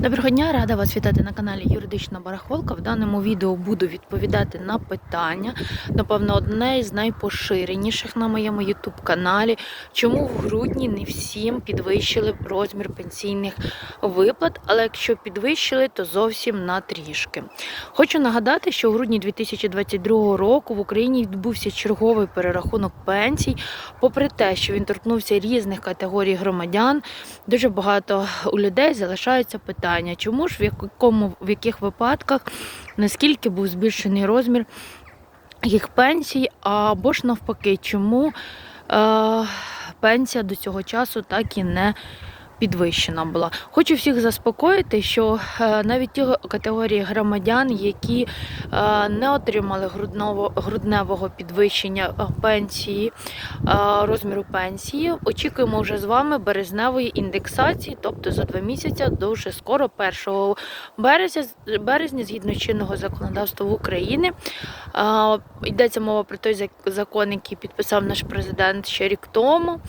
Доброго дня, рада вас вітати на каналі Юридична Барахолка. В даному відео буду відповідати на питання. Напевно, одне із найпоширеніших на моєму YouTube каналі. Чому в грудні не всім підвищили розмір пенсійних виплат, але якщо підвищили, то зовсім на трішки. Хочу нагадати, що в грудні 2022 року в Україні відбувся черговий перерахунок пенсій. Попри те, що він торкнувся різних категорій громадян, дуже багато у людей залишаються питання, чому ж в якому в яких випадках наскільки був збільшений розмір їх пенсій, або ж навпаки, чому е, пенсія до цього часу так і не підвищена була. Хочу всіх заспокоїти, що е, навіть ті категорії громадян, які е, не отримали грудневого підвищення е, пенсії, розміру пенсії, очікуємо вже з вами березневої індексації, тобто за два місяці дуже скоро, 1 березня, березня згідно чинного законодавства в Україні. Йдеться мова про той закон, який підписав наш президент ще рік тому.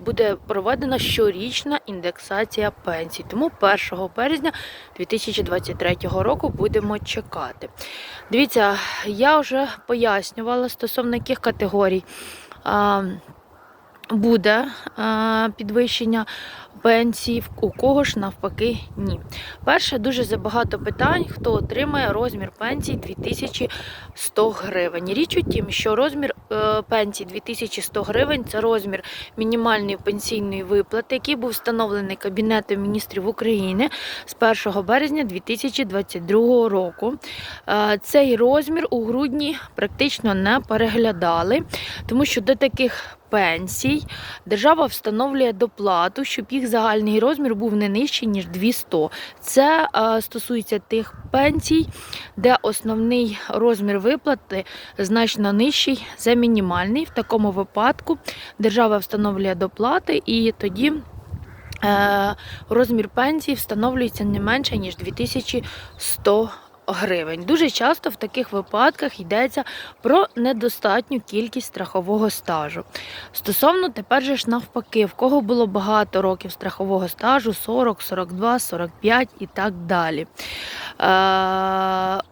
Буде проведена щорічна індексація пенсій. Тому 1 березня 2023 року будемо чекати. Дивіться, я вже пояснювала стосовно яких категорій. Буде е, підвищення пенсій, у кого ж навпаки ні. Перше, дуже забагато питань, хто отримає розмір пенсії 2100 гривень. Річ у тім, що розмір е, пенсії 2100 гривень це розмір мінімальної пенсійної виплати, який був встановлений Кабінетом міністрів України з 1 березня 2022 року. Е, цей розмір у грудні практично не переглядали, тому що до таких пенсій держава встановлює доплату, щоб їх загальний розмір був не нижчий, ніж 200. Це е, стосується тих пенсій, де основний розмір виплати значно нижчий за мінімальний. В такому випадку держава встановлює доплати і тоді. е, Розмір пенсії встановлюється не менше ніж 2100 гривень. Дуже часто в таких випадках йдеться про недостатню кількість страхового стажу. Стосовно тепер же ж навпаки, в кого було багато років страхового стажу 40, 42, 45 і так далі. Е,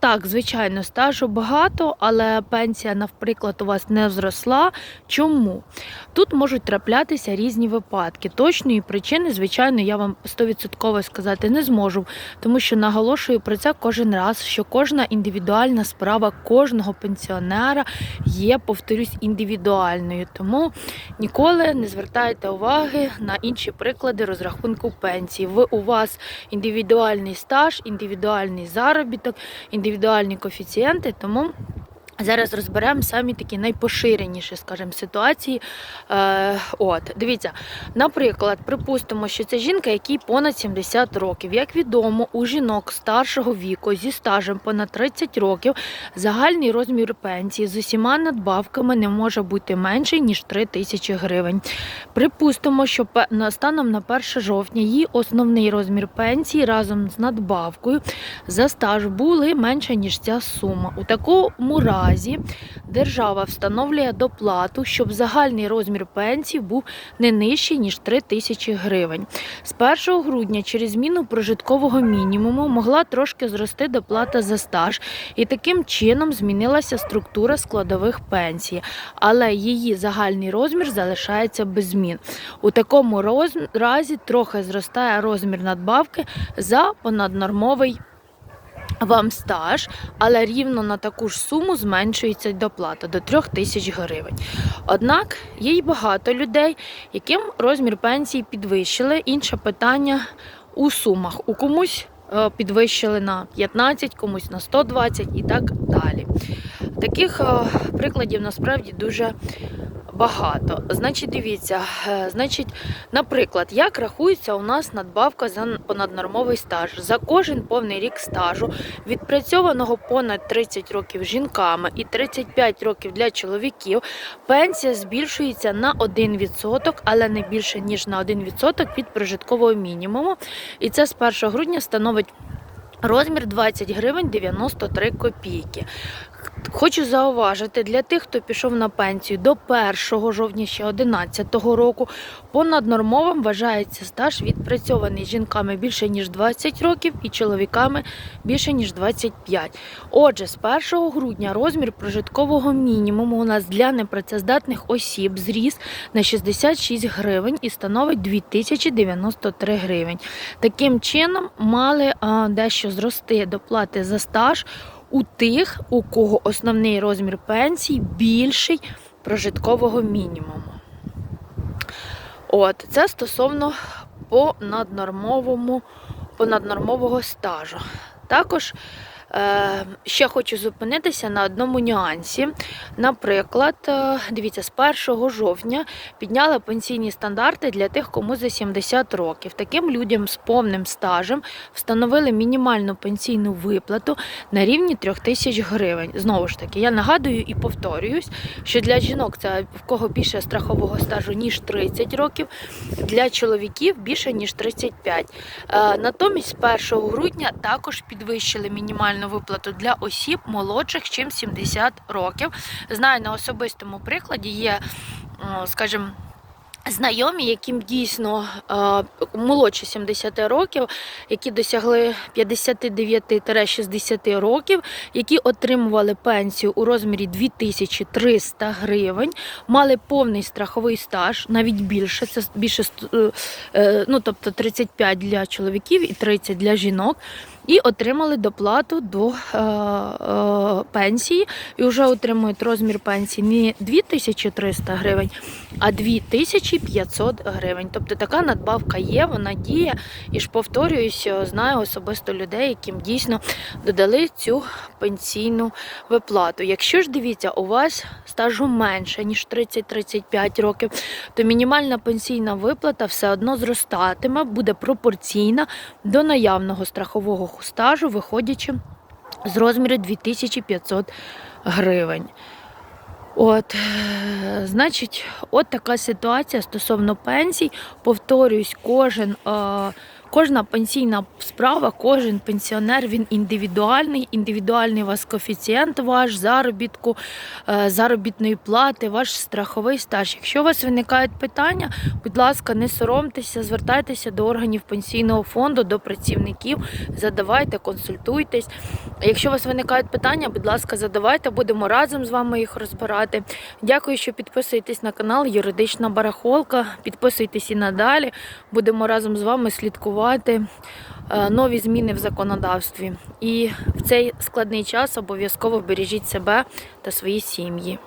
так, звичайно, стажу багато, але пенсія, наприклад, у вас не зросла. Чому? Тут можуть траплятися різні випадки. Точної причини, звичайно, я вам 100% сказати не зможу, тому що наголошую про це кожен раз, що кожна індивідуальна справа кожного пенсіонера є, повторюсь, індивідуальною. Тому ніколи не звертайте уваги на інші приклади розрахунку пенсії. Ви у вас індивідуальний стаж, індивідуальний заробіток, індивідуальні коефіцієнти, тому. Зараз розберемо самі такі найпоширеніші, скажімо, ситуації. Е, от, дивіться, наприклад, припустимо, що це жінка, якій понад 70 років. Як відомо, у жінок старшого віку зі стажем понад 30 років загальний розмір пенсії з усіма надбавками не може бути менший, ніж 3 тисячі гривень. Припустимо, що станом на 1 жовтня її основний розмір пенсії разом з надбавкою за стаж були менше, ніж ця сума. У такому разі держава встановлює доплату, щоб загальний розмір пенсії був не нижчий, ніж 3 тисячі гривень. З 1 грудня через зміну прожиткового мінімуму могла трошки зрости доплата за стаж, і таким чином змінилася структура складових пенсій, але її загальний розмір залишається без змін. У такому разі трохи зростає розмір надбавки за понаднормовий вам стаж, але рівно на таку ж суму зменшується доплата до 3 тисяч гривень. Однак є й багато людей, яким розмір пенсії підвищили. Інше питання у сумах. У комусь е, підвищили на 15, комусь на 120 і так далі. Таких е, прикладів насправді дуже багато. Значить, дивіться, е, значить, наприклад, як рахується у нас надбавка за понаднормовий стаж. За кожен повний рік стажу, відпрацьованого понад 30 років жінками і 35 років для чоловіків, пенсія збільшується на 1%, але не більше ніж на 1% від прожиткового мінімуму. І це з 1 грудня становить розмір 20 гривень 93 копійки. Хочу зауважити для тих, хто пішов на пенсію до 1 жовтня ще 2011 року. Понаднормовим вважається стаж відпрацьований жінками більше ніж 20 років і чоловіками більше ніж 25. Отже, з 1 грудня розмір прожиткового мінімуму у нас для непрацездатних осіб зріс на 66 гривень і становить 2093 гривень. Таким чином мали а, дещо зрости доплати за стаж у тих, у кого основний розмір пенсій більший прожиткового мінімуму. От, це стосовно понаднормовому, понаднормового стажу. Також ще хочу зупинитися на одному нюансі. Наприклад, е, дивіться, з 1 жовтня підняли пенсійні стандарти для тих, кому за 70 років. Таким людям з повним стажем встановили мінімальну пенсійну виплату на рівні 3 тисяч гривень. Знову ж таки, я нагадую і повторююсь, що для жінок це в кого більше страхового стажу ніж 30 років, для чоловіків більше ніж 35. Е, Натомість з 1 грудня також підвищили мінімальну виплату для осіб молодших, ніж 70 років. Знаю на особистому прикладі є, скажімо, Знайомі, яким дійсно е, молодші 70 років, які досягли 59-60 років, які отримували пенсію у розмірі 2300 гривень, мали повний страховий стаж, навіть більше, це більше ст- е, ну, тобто 35 для чоловіків і 30 для жінок. І отримали доплату до е, е, пенсії, і вже отримують розмір пенсії не 2300 гривень, а 2500 гривень. Тобто така надбавка є, вона діє. І ж повторююсь, е, знаю особисто людей, яким дійсно додали цю пенсійну виплату. Якщо ж дивіться, у вас стажу менше ніж 30-35 років, то мінімальна пенсійна виплата все одно зростатиме, буде пропорційна до наявного страхового стажу, виходячи з розміру 2500 гривень. От, е, значить, от така ситуація стосовно пенсій. Повторюсь, кожен, е, кожна пенсійна справа, кожен пенсіонер він індивідуальний. Індивідуальний вас коефіцієнт ваш заробітку, е, заробітної плати, ваш страховий стаж. Якщо у вас виникають питання, будь ласка, не соромтеся, звертайтеся до органів пенсійного фонду, до працівників, задавайте, консультуйтесь. Якщо у вас виникають питання, будь ласка, задавайте, будемо разом з вами їх розбирати. Дякую, що підписуєтесь на канал Юридична Барахолка. Підписуйтесь і надалі. Будемо разом з вами слідкувати е, нові зміни в законодавстві. І в цей складний час обов'язково бережіть себе та свої сім'ї.